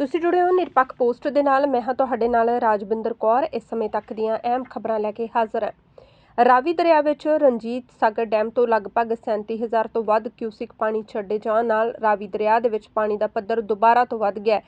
ਤੁਸੀਂ ਜੁੜੇ ਹੋ ਨਿਰਪੱਖ ਪੋਸਟ ਦੇ ਨਾਲ। ਮੈਂ ਹਾਂ ਤੁਹਾਡੇ ਨਾਲ ਰਾਜਵਿੰਦਰ ਕੌਰ। ਇਸ ਸਮੇਂ ਤੱਕ ਦੀਆਂ ਅਹਿਮ ਖਬਰਾਂ ਲੈ ਕੇ ਹਾਜ਼ਰ ਹਾਂ। ਰਾਵੀ ਦਰਿਆ ਵਿੱਚ ਰਣਜੀਤ ਸਾਗਰ ਡੈਮ ਤੋਂ ਲਗਭਗ 37000 ਤੋਂ ਵੱਧ ਕਿਊਸਿਕ ਪਾਣੀ ਛੱਡੇ ਜਾਣ ਨਾਲ ਰਾਵੀ ਦਰਿਆ ਦੇ ਵਿੱਚ ਪਾਣੀ ਦਾ ਪੱਧਰ ਦੁਬਾਰਾ ਤੋਂ ਵੱਧ ਗਿਆ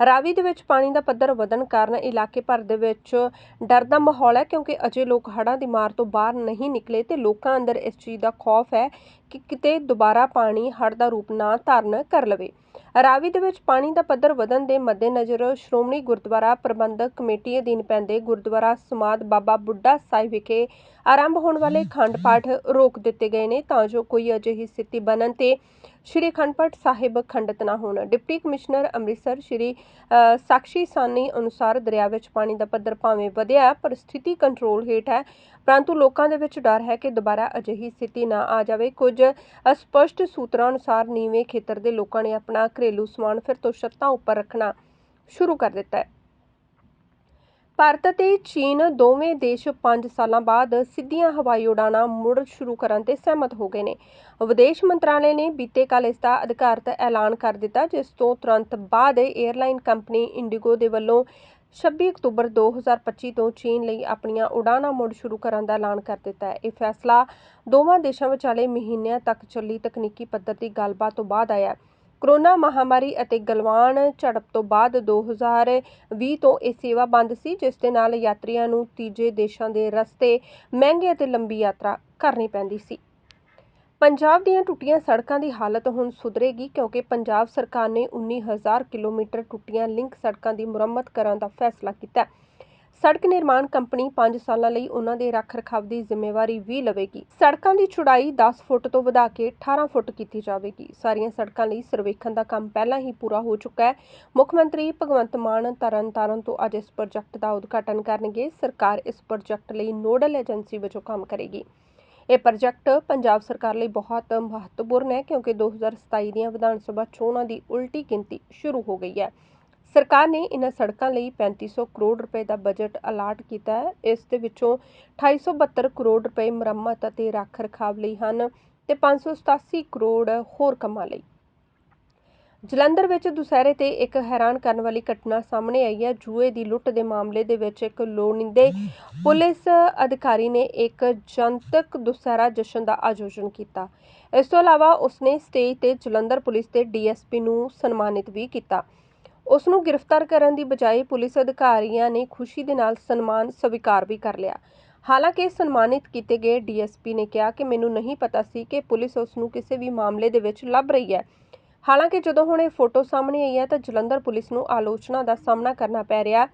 ਰਾਵੀ ਦੇ ਵਿੱਚ ਪਾਣੀ ਦਾ ਪੱਧਰ ਵਧਣ ਕਾਰਨ ਇਲਾਕੇ ਭਰ ਦੇ ਵਿੱਚ ਡਰ ਦਾ ਮਾਹੌਲ ਹੈ ਕਿਉਂਕਿ ਅਜੇ ਲੋਕ ਹੜ੍ਹਾਂ ਦੀ ਮਾਰ ਤੋਂ ਬਾਹਰ ਨਹੀਂ ਨਿਕਲੇ ਤੇ ਲੋਕਾਂ ਅੰਦਰ ਇਸ ਚੀਜ਼ ਦਾ ਖੌਫ ਹੈ ਕਿ ਕਿਤੇ ਦੁਬਾਰਾ ਪਾਣੀ ਹੜ੍ਹ ਦਾ ਰੂਪ ਨਾ ਧਾਰਨ ਕਰ ਲਵੇ। ਰਾਵੀ ਦੇ ਵਿੱਚ ਪਾਣੀ ਦਾ ਪੱਧਰ ਵਧਣ ਦੇ ਮੱਦੇਨਜ਼ਰ ਸ਼੍ਰੋਮਣੀ ਗੁਰਦੁਆਰਾ ਪ੍ਰਬੰਧਕ ਕਮੇਟੀ ਅਧੀਨ ਪੈਂਦੇ ਗੁਰਦੁਆਰਾ ਸਮਾਦ ਬਾਬਾ ਬੁੱਢਾ ਸਾਹਿਬ ਵਿਖੇ ਆਰੰਭ ਹੋਣ ਵਾਲੇ ਖੰਡ ਪਾਠ ਰੋਕ ਦਿੱਤੇ ਗਏ ਨੇ ਤਾਂ ਜੋ ਕੋਈ ਅਜਿਹੀ ਸਥਿਤੀ ਬਣਨ ਤੇ ਸ਼੍ਰੀ ਅਖੰਡ ਪਾਠ ਸਾਹਿਬ ਖੰਡਿਤ ਨਾ ਹੋਣ। ਡਿਪਟੀ ਕਮਿਸ਼ਨਰ ਅੰਮ੍ਰਿਤਸਰ ਸ਼੍ਰੀ ਅ, ਸਾਨੀ ਅਨੁਸਾਰ ਦਰਿਆ ਵਿੱਚ ਪਾਣੀ ਦਾ ਪੱਧਰ ਭਾਵੇਂ ਵਧਿਆ ਪਰ ਸਥਿਤੀ ਕੰਟਰੋਲ ਹੇਠ ਹੈ। ਪਰੰਤੂ ਲੋਕਾਂ ਦੇ ਵਿੱਚ ਡਰ ਹੈ ਕਿ ਦੁਬਾਰਾ ਅਜਿਹੀ ਸਥਿਤੀ ਨਾ ਆ ਜਾਵੇ। ਕੁਝ ਅਸਪਸ਼ਟ ਸੂਤਰਾਂ ਅਨੁਸਾਰ ਨੀਵੇਂ ਖੇਤਰ ਦੇ ਲੋਕਾਂ ਨੇ ਆਪਣਾ ਘਰੇਲੂ ਸਮਾਨ ਫਿਰ ਤੋਂ ਛੱਤਾਂ ਉੱਪਰ ਰੱਖਣਾ ਸ਼ੁਰੂ ਕਰ ਦਿੱਤਾ ਹੈ। ਭਾਰਤ ਅਤੇ ਚੀਨ ਦੋਵੇਂ ਦੇਸ਼ 5 ਸਾਲਾਂ ਬਾਅਦ ਸਿੱਧੀਆਂ ਹਵਾਈ ਉਡਾਣਾਂ ਮੁੜ ਸ਼ੁਰੂ ਕਰਨ ਤੇ ਸਹਿਮਤ ਹੋ ਗਏ ਨੇ। ਵਿਦੇਸ਼ ਮੰਤਰਾਲੇ ਨੇ ਬੀਤੇ ਕੱਲ ਇਸ ਦਾ ਅਧਿਕਾਰਤ ਐਲਾਨ ਕਰ ਦਿੱਤਾ, ਜਿਸ ਤੋਂ ਤੁਰੰਤ ਬਾਅਦ ਏਅਰਲਾਈਨ ਕੰਪਨੀ ਇੰਡੀਗੋ ਦੇ ਵੱਲੋਂ 26 ਅਕਤੂਬਰ 2025 ਤੋਂ ਚੀਨ ਲਈ ਆਪਣੀਆਂ ਉਡਾਣਾਂ ਮੁੜ ਸ਼ੁਰੂ ਕਰਨ ਦਾ ਐਲਾਨ ਕਰ ਦਿੱਤਾ ਹੈ। ਇਹ ਫੈਸਲਾ ਦੋਵਾਂ ਦੇਸ਼ਾਂ ਵਿਚਾਲੇ ਮਹੀਨਿਆਂ ਤੱਕ ਚੱਲੀ ਤਕਨੀਕੀ ਪੱਧਰ ਦੀ ਗੱਲਬਾਤ ਤੋਂ ਬਾਅਦ ਆਇਆ ਕਰੋਨਾ ਮਹਾਮਾਰੀ ਅਤੇ ਗਲਵਾਨ ਝੜਪ ਤੋਂ ਬਾਅਦ 2020 ਤੋਂ ਇਹ ਸੇਵਾ ਬੰਦ ਸੀ, ਜਿਸ ਦੇ ਨਾਲ ਯਾਤਰੀਆਂ ਨੂੰ ਤੀਜੇ ਦੇਸ਼ਾਂ ਦੇ ਰਸਤੇ ਮਹਿੰਗੇ ਅਤੇ ਲੰਬੀ ਯਾਤਰਾ ਕਰਨੀ ਪੈਂਦੀ ਸੀ। ਪੰਜਾਬ ਦੀਆਂ ਟੁੱਟੀਆਂ ਸੜਕਾਂ ਦੀ ਹਾਲਤ ਹੁਣ ਸੁਧਰੇਗੀ, ਕਿਉਂਕਿ ਪੰਜਾਬ ਸਰਕਾਰ ਨੇ 19000 ਕਿਲੋਮੀਟਰ ਟੁੱਟੀਆਂ ਲਿੰਕ ਸੜਕਾਂ ਦੀ ਮੁਰੰਮਤ ਕਰਨ ਦਾ ਫੈਸਲਾ ਕੀਤਾ। ਹੈ ਸੜਕ ਨਿਰਮਾਣ ਕੰਪਨੀ 5 ਸਾਲਾਂ ਲਈ ਉਹਨਾਂ ਦੇ ਰੱਖ-ਰਖਾਵ ਦੀ ਜ਼ਿੰਮੇਵਾਰੀ ਵੀ ਲਵੇਗੀ। ਸੜਕਾਂ ਦੀ ਚੌੜਾਈ 10 ਫੁੱਟ ਤੋਂ ਵਧਾ ਕੇ 18 ਫੁੱਟ ਕੀਤੀ ਜਾਵੇਗੀ। ਸਾਰੀਆਂ ਸੜਕਾਂ ਲਈ ਸਰਵੇਖਣ ਦਾ ਕੰਮ ਪਹਿਲਾਂ ਹੀ ਪੂਰਾ ਹੋ ਚੁੱਕਾ ਹੈ। ਮੁੱਖ ਮੰਤਰੀ ਭਗਵੰਤ ਮਾਨ ਤਰਨਤਾਰਨ ਤੋਂ ਅੱਜ ਇਸ ਪ੍ਰੋਜੈਕਟ ਦਾ ਉਦਘਾਟਨ ਕਰਨਗੇ। ਸਰਕਾਰ ਇਸ ਪ੍ਰੋਜੈਕਟ ਲਈ ਨੋਡਲ ਏਜੰਸੀ ਵਜੋਂ ਕੰਮ ਕਰੇਗੀ। ਇਹ ਪ੍ਰੋਜੈਕਟ ਪੰਜਾਬ ਸਰਕਾਰ ਲਈ ਬਹੁਤ ਮਹੱਤਵਪੂਰਨ ਹੈ ਕਿਉਂਕਿ 2027 ਦੀਆਂ ਵਿਧਾਨ ਸਭਾ ਚੋਣਾਂ ਦੀ ਉਲਟੀ ਗਿਣਤੀ ਸ਼ੁਰੂ ਹੋ ਗਈ ਹੈ। ਸਰਕਾਰ ਨੇ ਇਨ੍ਹਾਂ ਸੜਕਾਂ ਲਈ 3500 ਕਰੋੜ ਰੁਪਏ ਦਾ ਬਜਟ ਅਲਾਟ ਕੀਤਾ ਹੈ। ਇਸ ਦੇ ਵਿੱਚੋਂ 282 ਕਰੋੜ ਰੁਪਏ ਮੁਰੰਮਤ ਅਤੇ ਰੱਖ-ਰਖਾਵ ਲਈ ਹਨ ਤੇ 587 ਕਰੋੜ ਹੋਰ ਕੰਮਾਂ ਲਈ। ਜਲੰਧਰ ਵਿੱਚ ਦੁਸਹਿਰੇ ਤੇ ਇੱਕ ਹੈਰਾਨ ਕਰਨ ਵਾਲੀ ਘਟਨਾ ਸਾਹਮਣੇ ਆਈ ਹੈ। ਜੂਏ ਦੀ ਲੁੱਟ ਦੇ ਮਾਮਲੇ ਦੇ ਵਿੱਚ ਇੱਕ ਲੋੜੀਂਦੇ ਪੁਲਿਸ ਅਧਿਕਾਰੀ ਨੇ ਇੱਕ ਜਨਤਕ ਦੁਸਹਿਰਾ ਜਸ਼ਨ ਦਾ ਆਯੋਜਨ ਕੀਤਾ। ਇਸ ਤੋਂ ਇਲਾਵਾ ਉਸਨੇ ਸਟੇਜ ਤੇ ਜਲੰਧਰ ਪੁਲਿਸ ਦੇ ਡੀਐਸਪੀ ਨੂੰ ਸਨਮਾਨਿਤ ਵੀ ਕੀਤਾ। ਉਸ ਨੂੰ ਗ੍ਰਿਫਤਾਰ ਕਰਨ ਦੀ ਬਜਾਏ ਪੁਲਿਸ ਅਧਿਕਾਰੀਆਂ ਨੇ ਖੁਸ਼ੀ ਦੇ ਨਾਲ ਸਨਮਾਨ ਸਵੀਕਾਰ ਵੀ ਕਰ ਲਿਆ। ਹਾਲਾਂਕਿ ਸਨਮਾਨਿਤ ਕੀਤੇ ਗਏ ਡੀਐਸਪੀ ਨੇ ਕਿਹਾ ਕਿ ਮੈਨੂੰ ਨਹੀਂ ਪਤਾ ਸੀ ਕਿ ਪੁਲਿਸ ਉਸ ਨੂੰ ਕਿਸੇ ਵੀ ਮਾਮਲੇ ਦੇ ਵਿੱਚ ਲੱਭ ਰਹੀ ਹੈ। ਹਾਲਾਂਕਿ ਜਦੋਂ ਹੁਣ ਇਹ ਫੋਟੋ ਸਾਹਮਣੇ ਆਈ ਹੈ ਤਾਂ ਜਲੰਧਰ ਪੁਲਿਸ ਨੂੰ ਆਲੋਚਨਾ ਦਾ ਸਾਹਮਣਾ ਕਰਨਾ ਪੈ ਰਿਹਾ।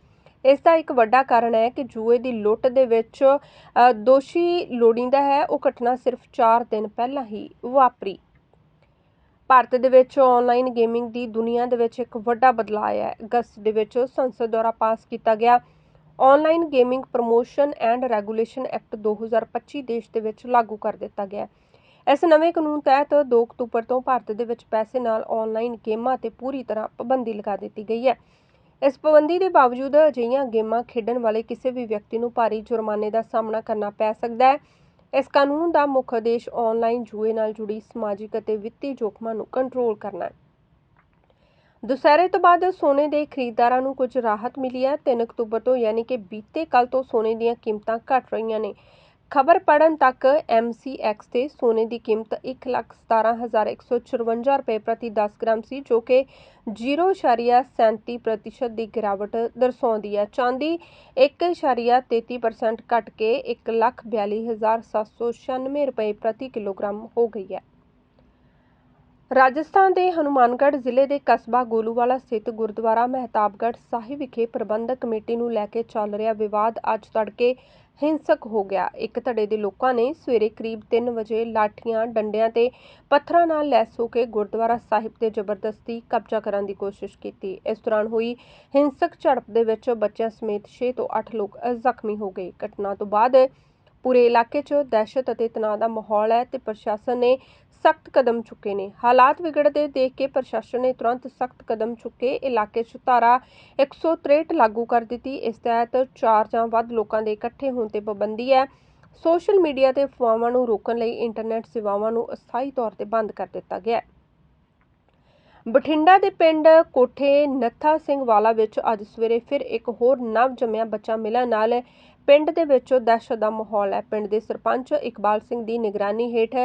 ਇਸ ਦਾ ਇੱਕ ਵੱਡਾ ਕਾਰਨ ਹੈ ਕਿ ਜੂਏ ਦੀ ਲੁੱਟ ਦੇ ਵਿੱਚ ਦੋਸ਼ੀ ਲੋੜੀਂਦਾ ਹੈ। ਉਹ ਘਟਨਾ ਸਿਰਫ 4 ਦਿਨ ਪਹਿਲਾਂ ਹੀ ਵਾਪਰੀ। ਭਾਰਤ ਦੇ ਵਿੱਚ ਔਨਲਾਈਨ ਗੇਮਿੰਗ ਦੀ ਦੁਨੀਆ ਦੇ ਵਿੱਚ ਇੱਕ ਵੱਡਾ ਬਦਲਾਅ ਆਇਆ ਹੈ। ਅਗਸਤ ਦੇ ਵਿੱਚ ਸੰਸਦ ਦੁਆਰਾ ਪਾਸ ਕੀਤਾ ਗਿਆ online gaming promotion and regulation act 2025 ਦੇਸ਼ ਦੇ ਵਿੱਚ ਲਾਗੂ ਕਰ ਦਿੱਤਾ ਗਿਆ ਇਸ ਨਵੇਂ ਕਾਨੂੰਨ ਤਹਿਤ 2 ਅਕਤੂਬਰ ਤੋਂ ਭਾਰਤ ਦੇ ਵਿੱਚ ਪੈਸੇ ਨਾਲ ਔਨਲਾਈਨ ਗੇਮਾਂ ਤੇ ਪੂਰੀ ਤਰ੍ਹਾਂ ਪਾਬੰਦੀ ਲਗਾ ਦਿੱਤੀ ਗਈ ਹੈ। ਇਸ ਪਾਬੰਦੀ ਦੇ ਬਾਵਜੂਦ ਅਜਿਹੀਆਂ ਗੇਮਾਂ ਖੇਡਣ ਵਾਲੇ ਕਿਸੇ ਵੀ ਵਿਅਕਤੀ ਨੂੰ ਭਾਰੀ ਜੁਰਮਾਨੇ ਦਾ ਸਾਹਮਣਾ ਕਰਨਾ ਪੈ ਸਕਦਾ ਹੈ। ਇਸ ਕਾਨੂੰਨ ਦਾ ਮੁੱਖ ਉਦੇਸ਼ ਆਨਲਾਈਨ ਜੂਏ ਨਾਲ ਜੁੜੀ ਸਮਾਜਿਕ ਅਤੇ ਵਿੱਤੀ ਜੋਖਮਾਂ ਨੂੰ ਕੰਟਰੋਲ ਕਰਨਾ ਹੈ। ਦੁਸਹਿਰੇ ਤੋਂ ਬਾਅਦ ਸੋਨੇ ਦੇ ਖਰੀਦਦਾਰਾਂ ਨੂੰ ਕੁਝ ਰਾਹਤ ਮਿਲੀ ਹੈ। 3 ਅਕਤੂਬਰ ਤੋਂ ਯਾਨੀ ਕਿ ਬੀਤੇ ਕੱਲ ਤੋਂ ਸੋਨੇ ਦੀਆਂ ਕੀਮਤਾਂ ਘਟ ਰਹੀਆਂ ਨੇ। ਖਬਰ ਪੜਨ ਤੱਕ MCX ਤੇ ਸੋਨੇ ਦੀ ਕੀਮਤ 117154 ਰੁਪਏ ਪ੍ਰਤੀ 10 ਗ੍ਰਾਮ ਸੀ, ਜੋ ਕਿ 0.37% ਦੀ ਗਿਰਾਵਟ ਦਰਸਾਉਂਦੀ ਹੈ। ਚਾਂਦੀ 1.33% ਘਟ ਕੇ 142796 ਰੁਪਏ ਪ੍ਰਤੀ ਕਿਲੋਗ੍ਰਾਮ ਹੋ ਗਈ ਹੈ। ਰਾਜਸਥਾਨ ਦੇ ਹਨੂਮਾਨਗੜ੍ਹ ਜ਼ਿਲ੍ਹੇ ਦੇ ਕਸਬਾ ਗੋਲੂਵਾਲਾ ਸਥਿਤ ਗੁਰਦੁਆਰਾ ਮਹਿਤਾਬਗੜ੍ਹ ਸਾਹਿਬ ਵਿਖੇ ਪ੍ਰਬੰਧਕ ਕਮੇਟੀ ਨੂੰ ਲੈ ਕੇ ਚੱਲ ਰਿਹਾ ਵਿਵਾਦ ਅੱਜ ਤੜਕੇ ਹਿੰਸਕ ਹੋ ਗਿਆ। ਇੱਕ ਧੜੇ ਦੇ ਲੋਕਾਂ ਨੇ ਸਵੇਰੇ ਕਰੀਬ 3 ਵਜੇ ਲਾਠੀਆਂ, ਡੰਡਿਆਂ ਤੇ ਪੱਥਰਾਂ ਨਾਲ ਲੈਸ ਹੋ ਕੇ ਗੁਰਦੁਆਰਾ ਸਾਹਿਬ ਤੇ ਜ਼ਬਰਦਸਤੀ ਕਬਜ਼ਾ ਕਰਨ ਦੀ ਕੋਸ਼ਿਸ਼ ਕੀਤੀ। ਇਸ ਦੌਰਾਨ ਹੋਈ ਹਿੰਸਕ ਝੜਪ ਦੇ ਵਿੱਚ ਬੱਚਿਆਂ ਸਮੇਤ 6 ਤੋਂ 8 ਲੋਕ ਜ਼ਖਮੀ ਹੋ ਗਏ। ਘਟਨਾ ਤੋਂ ਬਾਅਦ ਪੂਰੇ ਇਲਾਕੇ 'ਚ ਦਹਿਸ਼ਤ ਅਤੇ ਤਣਾਅ ਦਾ ਮਾਹੌਲ ਹੈ ਤੇ ਪ੍ਰਸ਼ਾਸਨ ਨੇ ਸਖਤ ਕਦਮ ਚੁੱਕੇ ਨੇ। ਹਾਲਾਤ ਵਿਗੜਦੇ ਦੇਖ ਕੇ ਪ੍ਰਸ਼ਾਸਨ ਨੇ ਤੁਰੰਤ ਸਖਤ ਕਦਮ ਚੁੱਕੇ। ਇਲਾਕੇ 'ਚ ਧਾਰਾ 163 ਲਾਗੂ ਕਰ ਦਿੱਤੀ। ਇਸ ਤਹਿਤ 4 ਜਾਂ ਵੱਧ ਲੋਕਾਂ ਦੇ ਇਕੱਠੇ ਹੋਣ ਤੇ ਪਾਬੰਦੀ ਹੈ। ਸੋਸ਼ਲ ਮੀਡੀਆ ਤੇ ਅਫਵਾਹਾਂ ਨੂੰ ਰੋਕਣ ਲਈ ਇੰਟਰਨੈਟ ਸੇਵਾਵਾਂ ਨੂੰ ਅਸਥਾਈ ਤੌਰ ਤੇ ਬੰਦ ਕਰ ਦਿੱਤਾ ਗਿਆ ਹੈ। ਬਠਿੰਡਾ ਦੇ ਪਿੰਡ ਕੋਠੇ ਨੱਥਾ ਸਿੰਘ ਵਾਲਾ ਵਿੱਚ ਅੱਜ ਸਵੇਰੇ ਫਿਰ ਇੱਕ ਹੋਰ ਨਵ ਜੰਮਿਆ ਬੱਚਾ ਮਿਲਣ ਨਾਲ ਪਿੰਡ ਦੇ ਵਿੱਚ ਦਹਿਸ਼ਤ ਦਾ ਮਾਹੌਲ ਹੈ। ਪਿੰਡ ਦੇ ਸਰਪੰਚ ਇਕਬਾਲ ਸਿੰਘ ਦੀ ਨਿਗਰਾਨੀ ਹੇਠ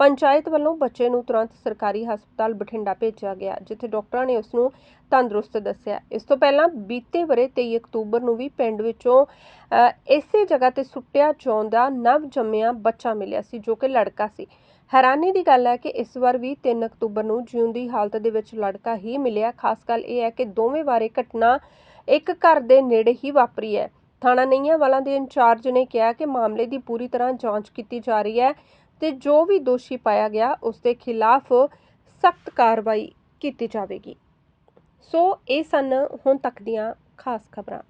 ਪੰਚਾਇਤ ਵੱਲੋਂ ਬੱਚੇ ਨੂੰ ਤੁਰੰਤ ਸਰਕਾਰੀ ਹਸਪਤਾਲ ਬਠਿੰਡਾ ਭੇਜਿਆ ਗਿਆ, ਜਿੱਥੇ ਡਾਕਟਰਾਂ ਨੇ ਉਸ ਨੂੰ ਤੰਦਰੁਸਤ ਦੱਸਿਆ। ਇਸ ਤੋਂ ਪਹਿਲਾਂ ਬੀਤੇ ਵਰੇ 23 ਅਕਤੂਬਰ ਨੂੰ ਵੀ ਪਿੰਡ ਵਿੱਚੋਂ ਇਸੇ ਜਗ੍ਹਾ ਤੇ ਸੁੱਟਿਆ ਚਾਹੁੰਦਾ ਨਵ ਜੰਮਿਆ ਬੱਚਾ ਮਿਲਿਆ ਸੀ, ਜੋ ਕਿ ਲੜਕਾ ਸੀ। ਹੈਰਾਨੀ ਦੀ ਗੱਲ ਹੈ ਕਿ ਇਸ ਵਾਰ ਵੀ 3 ਅਕਤੂਬਰ ਨੂੰ ਜਿਉਂਦੀ ਹਾਲਤ ਦੇ ਵਿੱਚ ਲੜਕਾ ਹੀ ਮਿਲਿਆ। ਖਾਸ ਗੱਲ ਇਹ ਹੈ ਕਿ ਦੋਵੇਂ ਵਾਰੇ ਘਟਨਾ ਇੱਕ ਘਰ ਦੇ ਨੇੜੇ ਹੀ ਵਾਪਰੀ ਹੈ। ਥਾਣਾ ਨਈਆਂ ਵਾਲਾਂ ਦੇ ਇੰਚਾਰਜ ਨੇ ਕਿਹਾ ਕਿ ਮਾਮਲੇ ਦੀ ਪੂਰੀ ਤਰ੍ਹਾਂ ਜਾਂਚ ਕੀਤੀ ਜਾ ਰਹੀ ਹੈ ਤੇ ਜੋ ਵੀ ਦੋਸ਼ੀ ਪਾਇਆ ਗਿਆ, ਉਸ ਦੇ ਖਿਲਾਫ ਸਖਤ ਕਾਰਵਾਈ ਕੀਤੀ ਜਾਵੇਗੀ। ਸੋ ਇਹ ਸਨ ਹੁਣ ਤੱਕ ਦੀਆਂ ਖਾਸ ਖਬਰਾਂ।